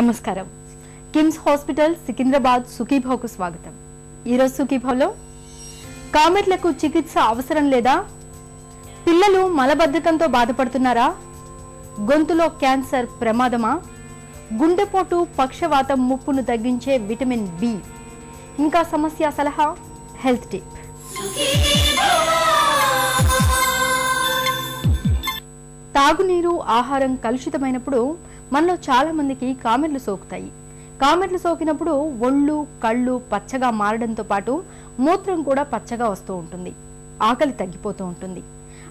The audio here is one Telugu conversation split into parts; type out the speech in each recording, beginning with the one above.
నమస్కారం. కిమ్స్ హాస్పిటల్ సికింద్రాబాద్ సుఖీభావ్కు స్వాగతం. ఈరోజు సుఖీభావ్లో కామెట్లకు చికిత్స అవసరం లేదా? పిల్లలు మలబద్ధకంతో బాధపడుతున్నారా? గొంతులో క్యాన్సర్ ప్రమాదమా? గుండెపోటు పక్షవాతం ముప్పును తగ్గించే విటమిన్ బి. ఇంకా సమస్య సలహా హెల్త్ టిప్. తాగునీరు ఆహారం కలుషితమైనప్పుడు మనలో చాలా మందికి కామెర్లు సోకుతాయి. కామెర్లు సోకినప్పుడు ఒళ్ళు కళ్ళు పచ్చగా మారడంతో పాటు మూత్రం కూడా పచ్చగా వస్తూ ఉంటుంది. ఆకలి తగ్గిపోతూ ఉంటుంది.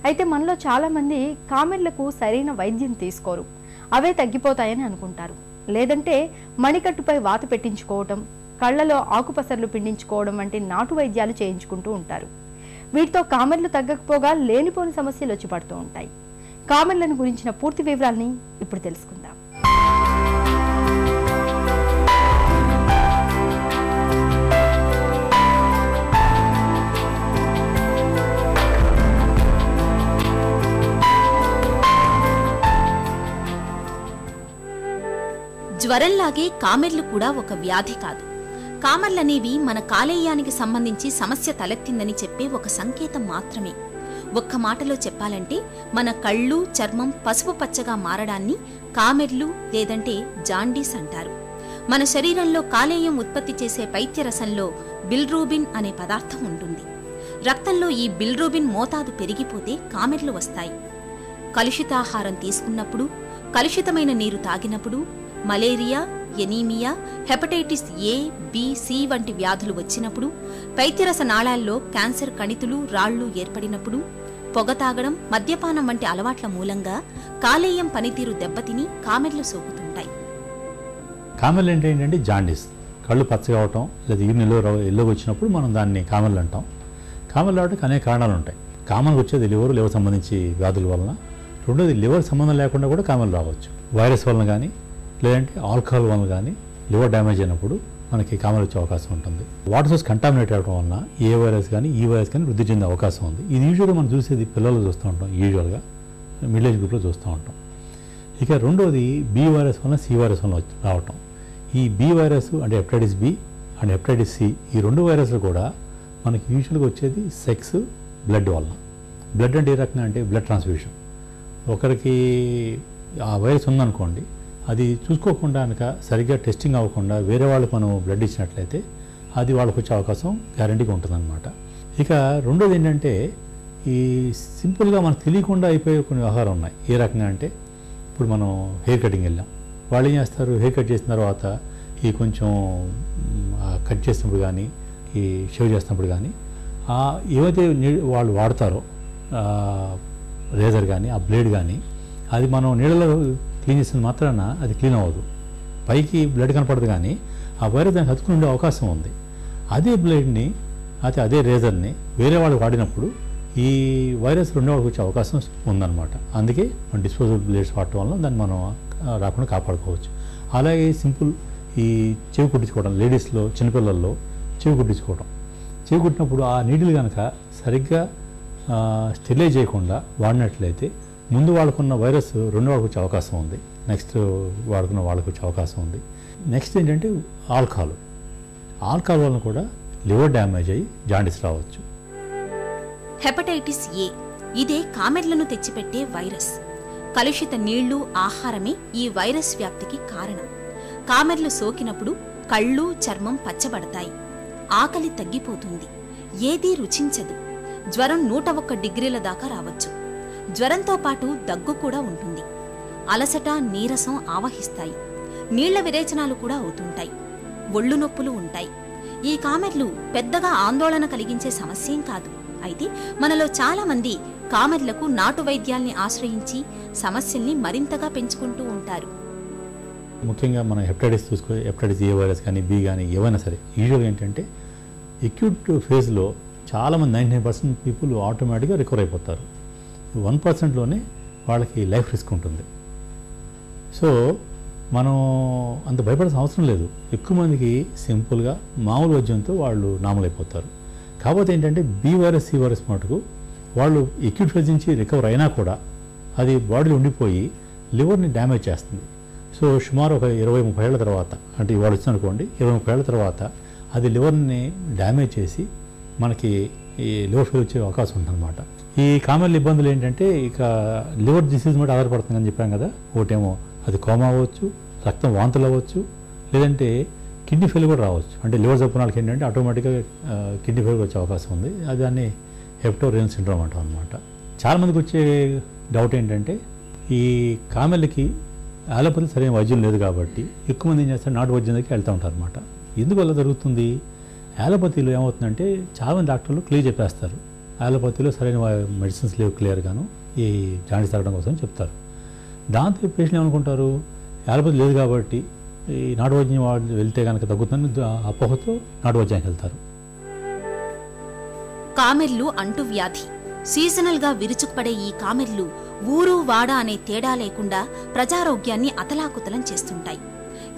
అయితే మనలో చాలా మంది కామెర్లకు సరైన వైద్యం తీసుకోరు. అవే తగ్గిపోతాయని అనుకుంటారు. లేదంటే మణికట్టుపై వాత పెట్టించుకోవటం కళ్ళలో ఆకుపసర్లు పిండించుకోవడం వంటి నాటు వైద్యాలు చేయించుకుంటూ ఉంటారు. వీటితో కామెర్లు తగ్గకపోగా లేనిపోని సమస్యలు వచ్చి పడుతూ ఉంటాయి. కామెన్లను గురించిన పూర్తి వివరాల్ని ఇప్పుడు తెలుసుకుందాం. జ్వరంలాగే కామెర్లు కూడా ఒక వ్యాధి కాదు. కామర్లనేవి మన కాలేయానికి సంబంధించి సమస్య తలెత్తిందని చెప్పే ఒక సంకేతం మాత్రమే. ఒక్క మాటలో చెప్పాలంటే మన కళ్ళు చర్మం పసుపు పచ్చగా మారడాన్ని కామెర్లు లేదంటే జాండీస్ అంటారు. మన శరీరంలో కాలేయం ఉత్పత్తి చేసే పైత్యరసంలో బిల్రూబిన్ అనే పదార్థం ఉంటుంది. రక్తంలో ఈ బిల్రూబిన్ మోతాదు పెరిగిపోతే కామెర్లు వస్తాయి. కలుషితాహారం తీసుకున్నప్పుడు కలుషితమైన నీరు తాగినప్పుడు malaria anaemia hepatitis A B C వంటి వ్యాధులు వచ్చినప్పుడు పైత్యరస నాళాల్లో క్యాన్సర్ కణితులు రాళ్ళు ఏర్పడినప్పుడు పొగ తాగడం మద్యపానం వంటి అలవాట్ల మూలంగా కాలేయం పనితీరు దెబ్బతిని కామెర్లు సోకుతుంటాయి. కామెర్లు అంటే ఏంటంటే జాండీస్. కళ్ళు పచ్చగా అవటం లేదా యూరిన్ ఎల్లో వచ్చినప్పుడు మనం దాన్ని కామెర్లు అంటాం. కామెర్లు అవడానికి అనేక కారణాలు ఉంటాయి. కామన్గా వచ్చేది లివర్ లివర్ సంబంధించి వ్యాధుల వలన. రెండోది లివర్ సంబంధం లేకుండా కూడా కామెర్లు రావచ్చు. వైరస్ వలన కానీ లేదంటే ఆల్కహాల్ వలన కానీ లివర్ డ్యామేజ్ అయినప్పుడు మనకి కామన్ వచ్చే అవకాశం ఉంటుంది. వాటర్ సోర్స్ కంటామినేట్ అవ్వడం వలన ఏ వైరస్ కానీ ఈ వైరస్ కానీ వృద్ధి చెందే అవకాశం ఉంది. ఇది యూజువల్గా మనం చూసేది పిల్లలు చూస్తూ ఉంటాం యూజువల్గా మిడిల్ ఏజ్ గ్రూప్లో చూస్తూ ఉంటాం. ఇక రెండోది బి వైరస్ వలన సి వైరస్ వలన రావటం. ఈ బి వైరస్ అంటే hepatitis B and hepatitis C ఈ రెండు వైరస్లు కూడా మనకి యూజువల్గా వచ్చేది సెక్స్ బ్లడ్ వలన. బ్లడ్ అంటే ఏ రకంగా అంటే బ్లడ్ ట్రాన్స్ఫ్యూషన్ ఒకరికి ఆ వైరస్ ఉందనుకోండి అది చూసుకోకుండా కనుక సరిగ్గా టెస్టింగ్ అవ్వకుండా వేరే వాళ్ళకి మనం బ్లడ్ ఇచ్చినట్లయితే అది వాళ్ళకి వచ్చే అవకాశం గ్యారంటీగా ఉంటుందన్నమాట. ఇక రెండోది ఏంటంటే ఈ సింపుల్గా మనకు తెలియకుండా అయిపోయే కొన్ని వ్యవహారాలు ఉన్నాయి. ఏ రకంగా అంటే ఇప్పుడు మనం హెయిర్ కటింగ్ వెళ్ళాం. వాళ్ళు ఏం చేస్తారు? హెయిర్ కట్ చేసిన తర్వాత ఈ కొంచెం కట్ చేసినప్పుడు కానీ ఈ షేవ్ చేసినప్పుడు కానీ ఏవైతే నీ- వాళ్ళు వాడతారో రేజర్ కానీ ఆ బ్లేడ్ కానీ అది మనం నీళ్ళలో క్లీన్ చేసిన మాత్రాన అది క్లీన్ అవ్వదు. పైకి బ్లడ్ కనపడదు కానీ ఆ వైరస్ దానికి హత్తుకుని ఉండే అవకాశం ఉంది. అదే బ్లేడ్ని అయితే అదే రేజర్ని వేరే వాళ్ళు వాడినప్పుడు ఈ వైరస్ రెండో వాళ్ళకి వచ్చే అవకాశం ఉందన్నమాట. అందుకే మనం డిస్పోజబుల్ బ్లేడ్స్ వాడటం వల్ల దాన్ని మనం రాకుండా కాపాడుకోవచ్చు. అలాగే సింపుల్ ఈ చెవి కుట్టించుకోవడం లేడీస్లో చిన్నపిల్లల్లో చెవి కుట్టించుకోవడం చెవి కుట్టినప్పుడు ఆ నీడిల్ కనుక సరిగ్గా స్టెరిలైజ్ చేయకుండా వాడినట్లయితే ముందు వాడుకున్న వైరస్ రెండో వాళ్ళకి వచ్చే అవకాశం ఉంది. నెక్స్ట్ వాడుకున్న వాళ్ళకి వచ్చే అవకాశం ఉంది. నెక్స్ట్ ఏంటంటే ఆల్కహాల్. ఆల్కహాల్ వలన కూడా లివర్ డ్యామేజ్ అయ్యి జాండిస్ రావచ్చు. Hepatitis A. ఇదే కామెర్లను తెచ్చిపెట్టే వైరస్. కలుషిత నీళ్ళు ఆహారమే ఈ వైరస్ వ్యాప్తికి కారణం. కామెర్లు సోకినప్పుడు కళ్ళు చర్మం పచ్చబడతాయి. ఆకలి తగ్గిపోతుంది. ఏదీ రుచించదు. జ్వరం నూట ఒక్క డిగ్రీల దాకా రావచ్చు. జ్వరంతో పాటు దగ్గు కూడా ఉంటుంది. అలసట నీరసం ఆవహిస్తాయి. నీళ్ళ విరేచనాలు కూడా అవుతుంటాయి. ఒళ్ళు నొప్పులు ఉంటాయి. ఈ కామెర్లు పెద్దగా ఆందోళన కలిగించే సమస్యేం కాదు. అయితే మనలో చాలా మంది కామెర్లకు నాటు వైద్యాల్ని ఆశ్రయించి సమస్యల్ని మరింతగా పెంచుకుంటూ ఉంటారు. ముఖ్యంగా మనం హెప్టైటిస్ చూసుకో హెప్టైటిస్ ఏ వైరస్ కానీ బి కానీ ఏవైనా సరే యూజువల్ ఏంటంటే ఎక్యూట్ ఫేజ్లో చాలామంది నైంటీ నైన్ పర్సెంట్ పీపుల్ ఆటోమేటిక్గా రికవర్ అయిపోతారు. వన్ పర్సెంట్లోనే వాళ్ళకి లైఫ్ రిస్క్ ఉంటుంది. సో మనం అంత భయపడాల్సిన అవసరం లేదు. ఎక్కువ మందికి సింపుల్గా మామూలు వైద్యంతో వాళ్ళు నామలైపోతారు. కాకపోతే ఏంటంటే బి వైరస్ సి వైరస్ మటుకు వాళ్ళు ఎక్యూట్ ఫేజ్ నుంచి రికవర్ అయినా కూడా అది బాడీలో ఉండిపోయి లివర్ని డ్యామేజ్ చేస్తుంది. సో సుమారు ఒక ఇరవై ముప్పై ఏళ్ళ తర్వాత అంటే ఇవాళ వచ్చిందనుకోండి ఇరవై ముప్పై ఏళ్ళ తర్వాత అది లివర్ని డ్యామేజ్ చేసి మనకి ఈ లివర్ ఫెయిల్ వచ్చే అవకాశం ఉందన్నమాట. ఈ కామన్ ఇబ్బందులు ఏంటంటే ఇక లివర్ డిసీజ్ మీద ఆధారపడుతుందని చెప్పాం కదా. ఒకటేమో అది కోమా అవ్వచ్చు రక్తం వాంతులు అవ్వచ్చు లేదంటే కిడ్నీ ఫెయిల్ కూడా రావచ్చు. అంటే లివర్ జబ్బు వాళ్ళకి ఏంటంటే ఆటోమేటిక్గా కిడ్నీ ఫెయిల్ వచ్చే అవకాశం ఉంది. అది దాన్ని హెప్టోరియన్ సిండ్రోమ్ అంటాం అనమాట చాలామందికి వచ్చే డౌట్ ఏంటంటే ఈ కామెల్కి ఆలోపతి సరైన వైద్యం లేదు కాబట్టి ఎక్కువ మంది ఏం చేస్తారు నాటు వైద్యం దగ్గరికి వెళ్తూ ఉంటారు అనమాట ఎందువల్ల జరుగుతుంది? యాలోపతిలో ఏమవుతుందంటే చాలామంది డాక్టర్లు క్లియర్ చెప్పేస్తారు. యాలోపతిలో సరైన మెడిసిన్స్ లేవు క్లియర్గాను ఈ జాండీస్ తగ్గడం కోసం చెప్తారు. దాంతో పేషెంట్ ఏమనుకుంటారు? యాలోపతి లేదు కాబట్టి ఈ నాటువైద్యం వాళ్ళు వెళ్తే కనుక తగ్గుతుందని అపోహతో నాటువైద్యానికి వెళ్తారు. కామెర్లు అంటు వ్యాధి. గా విరుచుకుపడే ఈ కామెర్లు ఊరు వాడ అనే తేడా లేకుండా ప్రజారోగ్యాన్ని అతలాకుతలం చేస్తుంటాయి.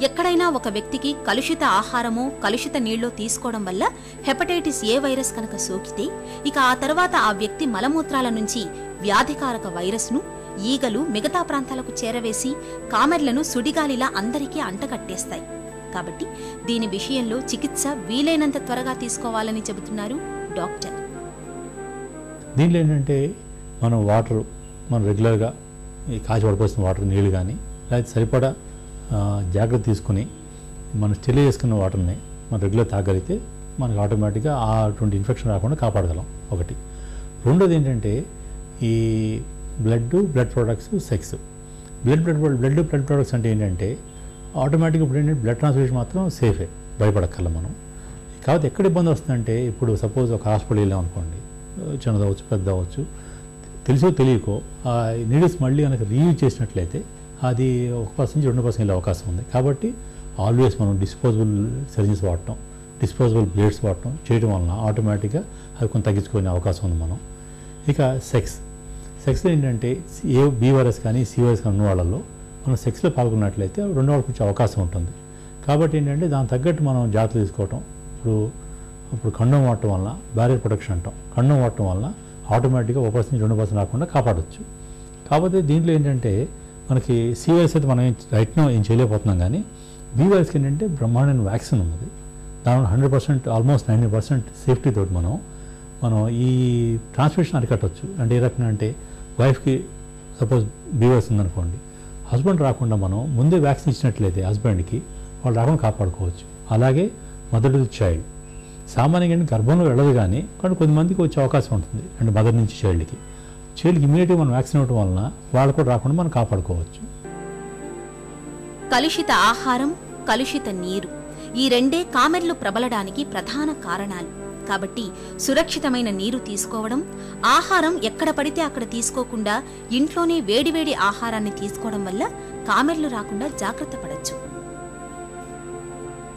ఎక్కడైనా ఒక వ్యక్తికి కలుషిత ఆహారమో కలుషిత నీళ్ళో తీసుకోవడం వల్ల హెపటైటిస్ ఏ వైరస్ కనుక సోకితే ఇక ఆ తర్వాత ఆ వ్యక్తి మలమూత్రాల నుంచి వ్యాధికారక వైరస్ను ఈగలు మిగతా ప్రాంతాలకు చేరవేసి కామెర్లను సుడిగాలిలా అందరికీ అంటకట్టేస్తాయి కాబట్టి దీని విషయంలో చికిత్స వీలైనంత త్వరగా తీసుకోవాలని చెబుతున్నారు డాక్టర్. దీనిలో ఏంటంటే మనం వాటర్ మనం రెగ్యులర్గా కాచి పడిపోతున్న వాటర్ నీళ్ళు కానీ లేకపోతే సరిపడా జాగ్రత్త తీసుకుని మనం స్టెరిలైజ్ చేసుకున్న వాటర్ని మనం రెగ్యులర్ తాగలిగితే మనకి ఆటోమేటిక్గా ఆ అటువంటి ఇన్ఫెక్షన్ రాకుండా కాపాడగలం ఒకటి. రెండోది ఏంటంటే ఈ blood blood products sex. Blood blood blood blood products అంటే ఏంటంటే ఆటోమేటిక్గా ఇప్పుడు ఏంటంటే బ్లడ్ ట్రాన్స్ఫ్యూషన్ మాత్రం సేఫే భయపడక్కల మనం. కాకపోతే ఎక్కడ ఇబ్బంది వస్తుందంటే ఇప్పుడు సపోజ్ ఒక హాస్పిటల్ వెళ్ళాం అనుకోండి చిన్నదవచ్చు పెద్ద అవ్వచ్చు తెలుసో తెలియకో ఆ నీడిల్స్ మళ్ళీ కనుక రీయూజ్ చేసినట్లయితే అది ఒక పర్సెంట్ నుంచి రెండు పర్సెంట్ వెళ్ళే అవకాశం ఉంది. కాబట్టి ఆల్వేస్ మనం డిస్పోజబుల్ సర్జెస్ వాడటం డిస్పోజబుల్ బ్లేడ్స్ వాడటం చేయడం వలన ఆటోమేటిక్గా అది కొంత తగ్గించుకునే అవకాశం ఉంది మనం. ఇక సెక్స్ సెక్స్లో ఏంటంటే ఏ బీవైరస్ కానీ సివైరస్ కానీ ఉన్న వాళ్ళల్లో మనం సెక్స్లో పాల్గొన్నట్లయితే రెండు వాళ్ళకి వచ్చే అవకాశం ఉంటుంది. కాబట్టి ఏంటంటే దాని తగ్గట్టు మనం జాగ్రత్తలు తీసుకోవటం. ఇప్పుడు ఇప్పుడు కండం వాడటం వలన బ్యారియర్ ప్రొటెక్షన్ అంటాం. కండం వాడటం వలన ఆటోమేటిక్గా ఒక పర్సెంట్ రెండు పర్సెంట్ రాకుండా కాపాడవచ్చు కాకపోతే దీంట్లో ఏంటంటే మనకి సివైఎస్ అయితే మనం రైట్ నో ఏం చేయలేకపోతున్నాం కానీ బీవైఎస్కి ఏంటంటే బ్రహ్మాండమైన వ్యాక్సిన్ ఉన్నది. దానివల్ల hundred percent almost ninety percent safety తోటి మనం మనం ఈ ట్రాన్స్మిషన్ అరికట్టవచ్చు అంటే ఏ రకంగా అంటే వైఫ్కి సపోజ్ బీవైస్ ఉందనుకోండి హస్బెండ్ రాకుండా మనం ముందే వ్యాక్సిన్ ఇచ్చినట్లయితే హస్బెండ్కి వాళ్ళు రాకుండా కాపాడుకోవచ్చు. అలాగే మదర్ టు చైల్డ్ సామాన్యంగా ఏంటి గర్భంలో వెళ్ళదు కానీ కానీ కొంతమందికి వచ్చే అవకాశం ఉంటుంది. అంటే మదర్ నుంచి చైల్డ్కి చైల్డ్కి ఇమీడియట్గా మనం వ్యాక్సిన్ ఇవ్వడం వలన వాళ్ళు కూడా రాకుండా మనం కాపాడుకోవచ్చు. కలుషిత ఆహారం కలుషిత నీరు ఈ రెండే కామెర్లు ప్రబలడానికి ప్రధాన కారణాలు. కాబట్టి సురక్షితమైన నీరు తీసుకోవడం ఆహారం ఎక్కడ పడితే అక్కడ తీసుకోకుండా ఇంట్లోనే వేడివేడి ఆహారాన్ని తీసుకోవడం వల్ల కామెర్లు రాకుండా జాగ్రత్త పడచ్చు.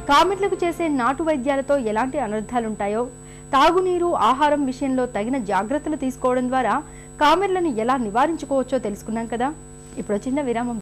కామెట్లకు చేసే నాటు వైద్యాలతో ఎలాంటి అనర్థాలుంటాయో తాగునీరు ఆహారం విషయంలో తగిన జాగ్రత్తలు తీసుకోవడం ద్వారా కామెర్లను ఎలా నివారించుకోవచ్చో తెలుసుకున్నాం కదా. ఇప్పుడు చిన్న విరామం